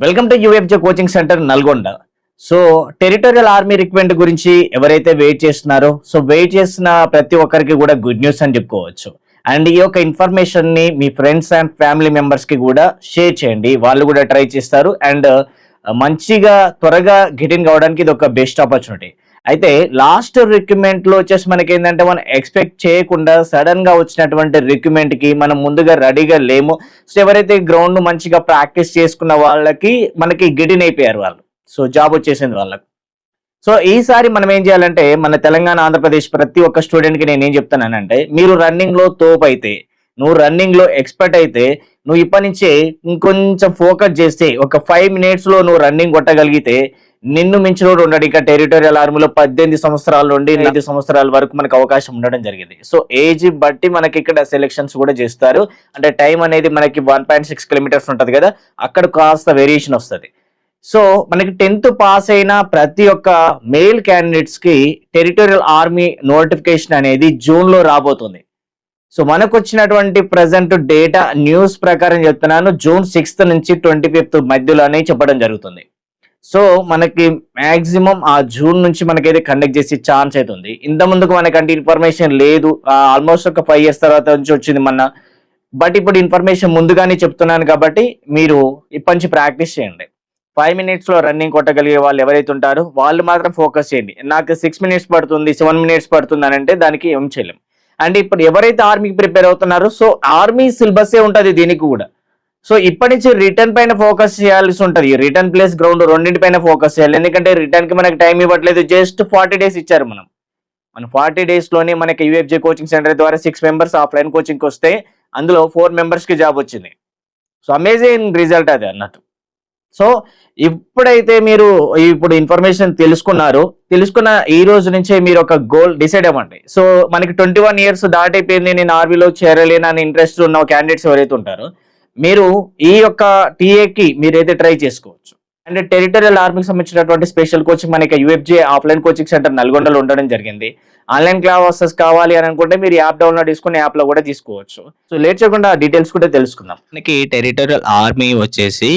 Welcome to UFJ coaching centre Nalgonda so territorial army recruitment గురించి ఎవరైతే wait చేస్తున్నారో so wait చేసిన ప్రతి ఒక్కరికి కూడా గుడ్ న్యూస్ అని చెప్పుకోవచ్చు. అండ్ ఈ యొక్క ఇన్ఫర్మేషన్ని మీ ఫ్రెండ్స్ అండ్ ఫ్యామిలీ మెంబర్స్కి కూడా షేర్ చేయండి. వాళ్ళు కూడా ట్రై చేస్తారు. అండ్ uh, మంచిగా త్వరగా గెటిన్ కావడానికి ఇది ఒక బెస్ట్ ఆపర్చునిటీ అయితే లాస్ట్ రిక్రూట్మెంట్లో వచ్చేసి మనకి ఏంటంటే మనం ఎక్స్పెక్ట్ చేయకుండా సడన్గా వచ్చినటువంటి రిక్రూట్మెంట్కి మనం ముందుగా రెడీగా లేము. సో ఎవరైతే గ్రౌండ్ మంచిగా ప్రాక్టీస్ చేసుకున్న వాళ్ళకి మనకి గిడిన్ అయిపోయారు వాళ్ళు. సో జాబ్ వచ్చేసింది వాళ్ళకి. సో ఈసారి మనం ఏం చేయాలంటే మన తెలంగాణ ఆంధ్రప్రదేశ్ ప్రతి ఒక్క స్టూడెంట్కి నేను ఏం చెప్తానంటే మీరు రన్నింగ్లో తోపు అయితే నువ్వు రన్నింగ్లో ఎక్స్పర్ట్ అయితే నువ్వు ఇప్పటి నుంచే ఇంకొంచెం ఫోకస్ చేస్తే ఒక ఫైవ్ మినిట్స్లో నువ్వు రన్నింగ్ కొట్టగలిగితే నిన్ను మించినోడు ఉండడు. ఇక టెరిటోరియల్ ఆర్మీలో పద్దెనిమిది సంవత్సరాల నుండి ఐదు సంవత్సరాల వరకు మనకు అవకాశం ఉండడం జరిగింది. సో ఏజ్ బట్టి మనకి ఇక్కడ సెలెక్షన్స్ కూడా చేస్తారు. అంటే టైం అనేది మనకి వన్ పాయింట్ సిక్స్ కిలోమీటర్స్ ఉంటుంది కదా అక్కడ కాస్త వేరియేషన్ వస్తుంది. సో మనకి టెన్త్ పాస్ అయిన ప్రతి ఒక్క మేల్ క్యాండిడేట్స్కి టెరిటోరియల్ ఆర్మీ నోటిఫికేషన్ అనేది జూన్లో రాబోతుంది. సో మనకు వచ్చినటువంటి ప్రజెంట్ డేటా న్యూస్ ప్రకారం చెప్తున్నాను. జూన్ సిక్స్త్ నుంచి ట్వంటీ ఫిఫ్త్ మధ్యలోనే చెప్పడం జరుగుతుంది. సో మనకి మ్యాక్సిమం ఆ జూన్ నుంచి మనకైతే కండక్ట్ చేసే ఛాన్స్ అయితే ఉంది. ఇంత ముందుకు మనకంటే ఇన్ఫర్మేషన్ లేదు. ఆల్మోస్ట్ ఒక ఫైవ్ ఇయర్స్ తర్వాత నుంచి వచ్చింది మొన్న. బట్ ఇప్పుడు ఇన్ఫర్మేషన్ ముందుగానే చెప్తున్నాను కాబట్టి మీరు ఇప్పటి నుంచి ప్రాక్టీస్ చేయండి. ఫైవ్ మినిట్స్లో రన్నింగ్ కొట్టగలిగే వాళ్ళు ఎవరైతే ఉంటారో వాళ్ళు మాత్రం ఫోకస్ చేయండి. నాకు సిక్స్ మినిట్స్ పడుతుంది సెవెన్ మినిట్స్ పడుతుంది అని అంటే దానికి ఏం చేయలేం. అండ్ ఇప్పుడు ఎవరైతే ఆర్మీకి ప్రిపేర్ అవుతున్నారో సో ఆర్మీ సిలబసే ఉంటుంది దీనికి కూడా. సో ఇప్పటి నుంచి రిటర్న్ పైన ఫోకస్ చేయాల్సి ఉంటుంది. రిటర్న్ ప్లేస్ గ్రౌండ్ రెండింటి పైన ఫోకస్ చేయాలి. ఎందుకంటే రిటర్న్కి మనకి టైం ఇవ్వట్లేదు. జస్ట్ ఫార్టీ డేస్ ఇచ్చారు మనం. మన ఫార్టీ డేస్లోనే మనకి యూఎఫ్జే కోచింగ్ సెంటర్ ద్వారా సిక్స్ మెంబర్స్ ఆఫ్లైన్ కోచింగ్ వస్తే అందులో ఫోర్ మెంబర్స్కి జాబ్ వచ్చింది. సో అమేజింగ్ రిజల్ట్ అది అన్నట్టు. సో ఇప్పుడైతే మీరు ఇప్పుడు ఇన్ఫర్మేషన్ తెలుసుకున్నారు. తెలుసుకున్న ఈ రోజు నుంచే మీరు ఒక గోల్ డిసైడ్ అవ్వండి. సో మనకి ట్వంటీ వన్ ఇయర్స్ దాటైపోయింది. నేను ఆర్మీలో చేరలేనని ఇంట్రెస్ట్ ఉన్న క్యాండిడేట్స్ ఎవరైతే ఉంటారో మీరు ఈ యొక్క టీఏకి మీరైతే ట్రై చేసుకోవచ్చు. అండ్ టెరిటోరియల్ ఆర్మీకి సంబంధించినటువంటి స్పెషల్ కోచింగ్ మనకి యూఎఫ్జే ఆఫ్లైన్ కోచింగ్ సెంటర్ నల్గొండలో ఉండడం జరిగింది. ఆన్లైన్ క్లాసెస్ కావాలి అని అనుకుంటే మీరు యాప్ డౌన్లోడ్ చేసుకుని యాప్లో కూడా తీసుకోవచ్చు. సో లేట్ చేయకుండా డీటెయిల్స్ కూడా తెలుసుకుందాం. మనకి టెరిటోరియల్ ఆర్మీ వచ్చేసి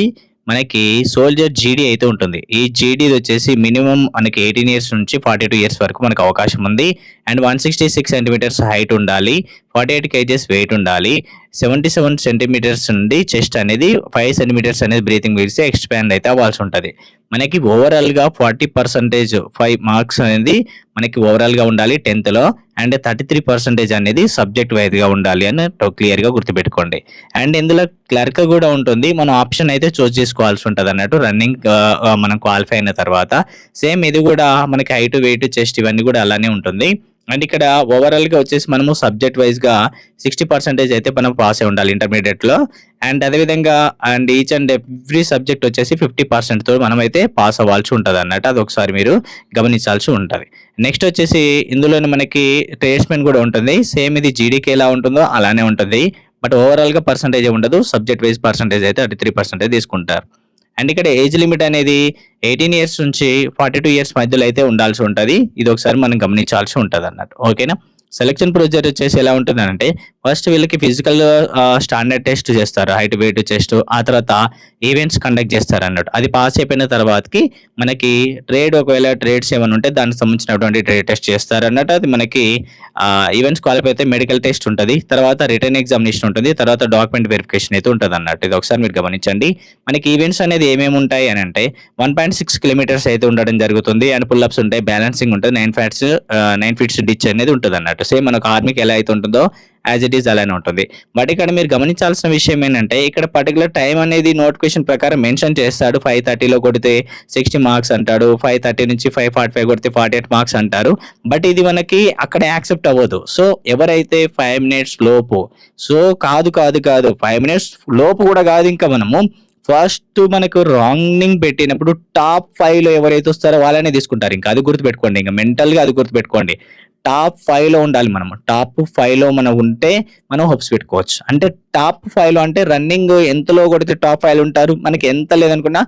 మనకి సోల్జర్ జీడీ అయితే ఉంటుంది. ఈ జీడీ వచ్చేసి మినిమం మనకి ఎయిటీన్ ఇయర్స్ నుంచి ఫార్టీ టూ ఇయర్స్ వరకు మనకు అవకాశం ఉంది. And one sixty six centimetres height ఉండాలి. ఫార్టీ ఎయిట్ కేజెస్ వెయిట్ ఉండాలి. సెవెంటీ సెవెన్ సెంటీమీటర్స్ నుండి చెస్ట్ అనేది ఫైవ్ సెంటీమీటర్స్ అనేది బ్రీతింగ్ పిలిచి ఎక్స్పాండ్ అయితే అవ్వాల్సి ఉంటుంది. మనకి ఓవరాల్గా ఫార్టీ పర్సెంటేజ్ ఫైవ్ మార్క్స్ అనేది మనకి ఓవరాల్గా ఉండాలి టెన్త్లో అండ్ థర్టీ త్రీ పర్సెంటేజ్ అనేది సబ్జెక్ట్ వైజ్గా ఉండాలి అని క్లియర్గా గుర్తుపెట్టుకోండి. అండ్ ఇందులో క్లర్క్ కూడా ఉంటుంది. మనం ఆప్షన్ అయితే చూస్ చేసుకోవాల్సి ఉంటుంది అన్నట్టు రన్నింగ్ మనం క్వాలిఫై అయిన తర్వాత. సేమ్ ఇది కూడా మనకి హైట్ వెయిట్ చెస్ట్ ఇవన్నీ కూడా అలానే ఉంటుంది. అండ్ ఇక్కడ ఓవరాల్గా వచ్చేసి మనము సబ్జెక్ట్ వైజ్గా సిక్స్టీ పర్సెంటేజ్ అయితే మనం పాస్ అయి ఉండాలి ఇంటర్మీడియట్లో. అండ్ అదేవిధంగా and each and every subject వచ్చేసి ఫిఫ్టీ పర్సెంట్తో మనం అయితే పాస్ అవ్వాల్సి ఉంటుంది అన్నట్టు అది ఒకసారి మీరు గమనించాల్సి ఉంటుంది. నెక్స్ట్ వచ్చేసి ఇందులోనే మనకి ట్రేడ్స్మెన్ కూడా ఉంటుంది. సేమ్ ఇది జీడీకి ఎలా ఉంటుందో అలానే ఉంటుంది. బట్ ఓవరాల్గా పర్సంటేజ్ ఉండదు. సబ్జెక్ట్ వైజ్ పర్సంటేజ్ అయితే థర్టీ త్రీ పర్సెంటేజ్ తీసుకుంటారు. అండ్ ఇక్కడ ఏజ్ లిమిట్ అనేది ఎయిటీన్ ఇయర్స్ నుంచి ఫార్టీ టూ ఇయర్స్ మధ్యలో అయితే ఉండాల్సి ఉంటుంది. ఇది ఒకసారి మనం గమనించాల్సి ఉంటుంది అన్నట్టు ఓకేనా సెలక్షన్ ప్రొసీజర్ వచ్చేసి ఎలా ఉంటుందంటే ఫస్ట్ వీళ్ళకి ఫిజికల్ స్టాండర్డ్ టెస్ట్ చేస్తారు. హైట్ వెయిట్ టెస్ట్ ఆ తర్వాత ఈవెంట్స్ కండక్ట్ చేస్తారు అన్నట్టు. అది పాస్ అయిపోయిన తర్వాతకి మనకి ట్రేడ్ ఒకవేళ ట్రేడ్స్ ఏమైనా ఉంటే దానికి సంబంధించినటువంటి ట్రేడ్ టెస్ట్ చేస్తారు అన్నట్టు. అది మనకి ఈవెంట్స్ క్వాలిఫై అయితే మెడికల్ టెస్ట్ ఉంటుంది. తర్వాత రిటర్న్ ఎగ్జామినేషన్ ఉంటుంది. తర్వాత డాక్యుమెంట్ వెరిఫికేషన్ అయితే ఉంటుంది అన్నట్టు. ఇది ఒకసారి మీరు గమనించండి. మనకి ఈవెంట్స్ అనేది ఏమేమి ఉంటాయి అని అంటే వన్ పాయింట్ సిక్స్ కిలోమీటర్స్ అయితే ఉండడం జరుగుతుంది. అండ్ పుల్అప్స్ ఉంటాయి. బ్యాలెన్సింగ్ ఉంటుంది. Nine fats nine feets ditch అనేది ఉంటుంది అన్నట్టు. సేమ్ మనకు ఆర్మీకి ఎలా అయితే ఉంటుందో యాజ్ ఇట్ ఈస్ అలానే ఉంటుంది. బట్ ఇక్కడ మీరు గమనించాల్సిన విషయం ఏంటంటే ఇక్కడ పర్టికులర్ టైం అనేది నోటిఫికేషన్ ప్రకారం మెన్షన్ చేస్తాడు. ఫైవ్ థర్టీలో కొడితే సిక్స్టీ మార్క్స్ అంటాడు. ఫైవ్ థర్టీ నుంచి ఫైవ్ ఫార్టీ ఫైవ్ కొడితే ఫార్టీ ఎయిట్ మార్క్స్ అంటారు. బట్ ఇది మనకి అక్కడ యాక్సెప్ట్ అవ్వదు. సో ఎవరైతే ఫైవ్ మినిట్స్ లోపు సో కాదు కాదు కాదు ఫైవ్ మినిట్స్ లోపు కూడా కాదు ఇంకా మనము ఫస్ట్ మనకు రాంగింగ్ పెట్టినప్పుడు టాప్ ఫైవ్లో ఎవరైతే వస్తారో వాళ్ళనే తీసుకుంటారు. ఇంకా అది గుర్తుపెట్టుకోండి. ఇంకా మెంటల్గా అది గుర్తుపెట్టుకోండి. టాప్ ఫైవ్లో ఉండాలి మనం టాప్ ఫైవ్లో మనం ఉంటే మనం హోప్స్ పెట్టుకోవచ్చు. అంటే టాప్ ఫైవ్లో అంటే రన్నింగ్ ఎంతలో కొడితే టాప్ ఫైవ్ ఉంటారు? మనకి ఎంత లేదనుకున్నా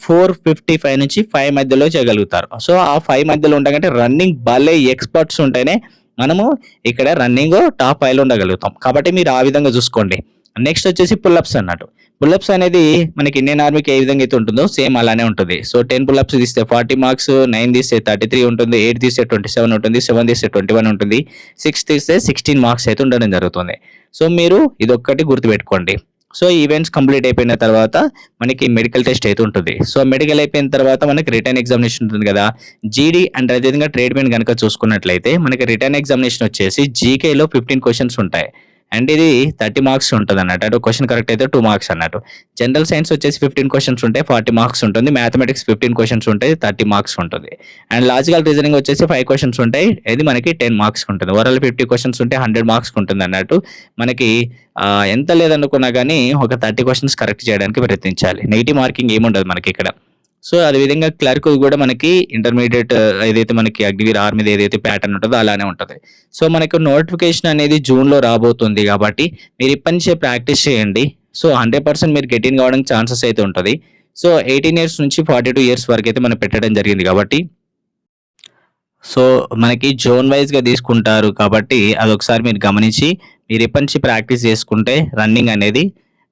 ఫోర్ ఫిఫ్టీ ఫైవ్ నుంచి ఫైవ్ మధ్యలో చేయగలుగుతారు. సో ఆ ఫైవ్ మధ్యలో ఉండకంటే రన్నింగ్ భలే ఎక్స్పర్ట్స్ ఉంటేనే మనము ఇక్కడ రన్నింగ్ టాప్ ఫైవ్లో ఉండగలుగుతాం. కాబట్టి మీరు ఆ విధంగా చూసుకోండి. నెక్స్ట్ వచ్చేసి పుల్అప్స్ అన్నట్టు. పుల్అప్స్ అనేది మనకి ఇండియన్ ఆర్మీకి ఏ విధంగా అయితే ఉంటుందో సేమ్ అలానే ఉంటుంది. సో టెన్ పుల్అప్స్ తీస్తే ఫార్టీ మార్క్స్ నైన్ తీస్తే థర్టీ త్రీ ఉంటుంది ఎయిట్ తీస్తే ట్వంటీ సెవెన్ ఉంటుంది సెవెన్ తీస్తే ట్వంటీ వన్ ఉంటుంది సిక్స్ తీస్తే సిక్స్టీన్ మార్క్స్ అయితే ఉండడం జరుగుతుంది. సో మీరు ఇదొక్కటి గుర్తుపెట్టుకోండి. సో ఈవెంట్స్ కంప్లీట్ అయిపోయిన తర్వాత మనకి మెడికల్ టెస్ట్ అయితే ఉంటుంది. సో మెడికల్ అయిపోయిన తర్వాత మనకి రిటర్న్ ఎగ్జామినేషన్ ఉంటుంది కదా. జీడీ అండ్ అదేవిధంగా ట్రీట్మెంట్ కనుక చూసుకున్నట్లయితే మనకి రిటర్న్ ఎగ్జామినేషన్ వచ్చేసి జీకేలో ఫిఫ్టీన్ క్వశ్చన్స్ ఉంటాయి. అండ్ ఇది థర్టీ మార్క్స్ ఉంటుంది అన్నట్టు అంటే క్వశ్చన్ కరెక్ట్ అయితే టూ మార్క్స్ అన్నట్టు. జనరల్ సైన్స్ వచ్చేసి ఫిఫ్టీన్ క్వశ్చన్స్ ఉంటాయి ఫార్టీ మార్క్స్ ఉంటుంది. మ్యాథమెటిక్స్ ఫిఫ్టీన్ క్వశ్చన్స్ ఉంటాయి థర్టీ మార్క్స్ ఉంటుంది. అండ్ లాజికల్ రీజనింగ్ వచ్చేసి ఫైవ్ క్వశ్చన్స్ ఉంటాయి. ఇది మనకి టెన్ మార్క్స్ ఉంటుంది. ఓవరాల్ ఫిఫ్టీ క్వశ్చన్స్ ఉంటే హండ్రెడ్ మార్క్స్ ఉంటుంది అన్నట్టు. మనకి ఎంత లేదనుకున్నా కానీ ఒక థర్టీ క్వశ్చన్స్ కరెక్ట్ చేయడానికి ప్రయత్నించాలి. నెగిటివ్ మార్కింగ్ ఏముండదు మనకి ఇక్కడ. సో అదేవిధంగా క్లర్క్ కూడా మనకి ఇంటర్మీడియట్ ఏదైతే మనకి అగ్నివీర్ ఆర్మీ ఏదైతే ప్యాటర్న్ ఉంటుందో అలానే ఉంటుంది. సో మనకు నోటిఫికేషన్ అనేది జూన్లో రాబోతుంది కాబట్టి మీరు ఇప్పటి నుంచే ప్రాక్టీస్ చేయండి. సో హండ్రెడ్ పర్సెంట్ మీరు గెటిన్ కావడానికి ఛాన్సెస్ అయితే ఉంటుంది. సో ఎయిటీన్ ఇయర్స్ నుంచి ఫార్టీ టూ ఇయర్స్ వరకు అయితే మనం పెట్టడం జరిగింది కాబట్టి సో మనకి జోన్ వైజ్గా తీసుకుంటారు కాబట్టి అదొకసారి మీరు గమనించి మీరు ఇప్పటి నుంచి ప్రాక్టీస్ చేసుకుంటే రన్నింగ్ అనేది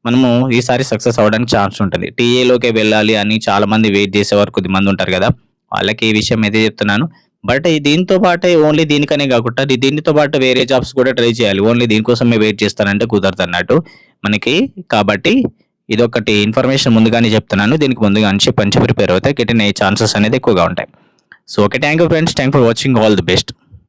మనము ఈసారి సక్సెస్ అవ్వడానికి ఛాన్స్ ఉంటుంది. టీఏలోకి వెళ్ళాలి అని చాలా మంది వెయిట్ చేసే వరకు కొద్ది మంది ఉంటారు కదా. వాళ్ళకి ఈ విషయం అయితే చెప్తున్నాను. బట్ దీంతో పాటే ఓన్లీ దీనికనే కాకుండా దీనితో పాటు వేరే జాబ్స్ కూడా ట్రై చేయాలి. ఓన్లీ దీనికోసమే వెయిట్ చేస్తానంటే కుదరదు అన్నట్టు మనకి. కాబట్టి ఇదొకటి ఇన్ఫర్మేషన్ ముందుగానే చెప్తున్నాను. దీనికి ముందుగా నుంచి పంచి ప్రిపేర్ అవుతాయి గిట్టిన ఛాన్సెస్ అనేది ఎక్కువగా ఉంటాయి. So okay. Thank you friends. Thank for watching. All the best.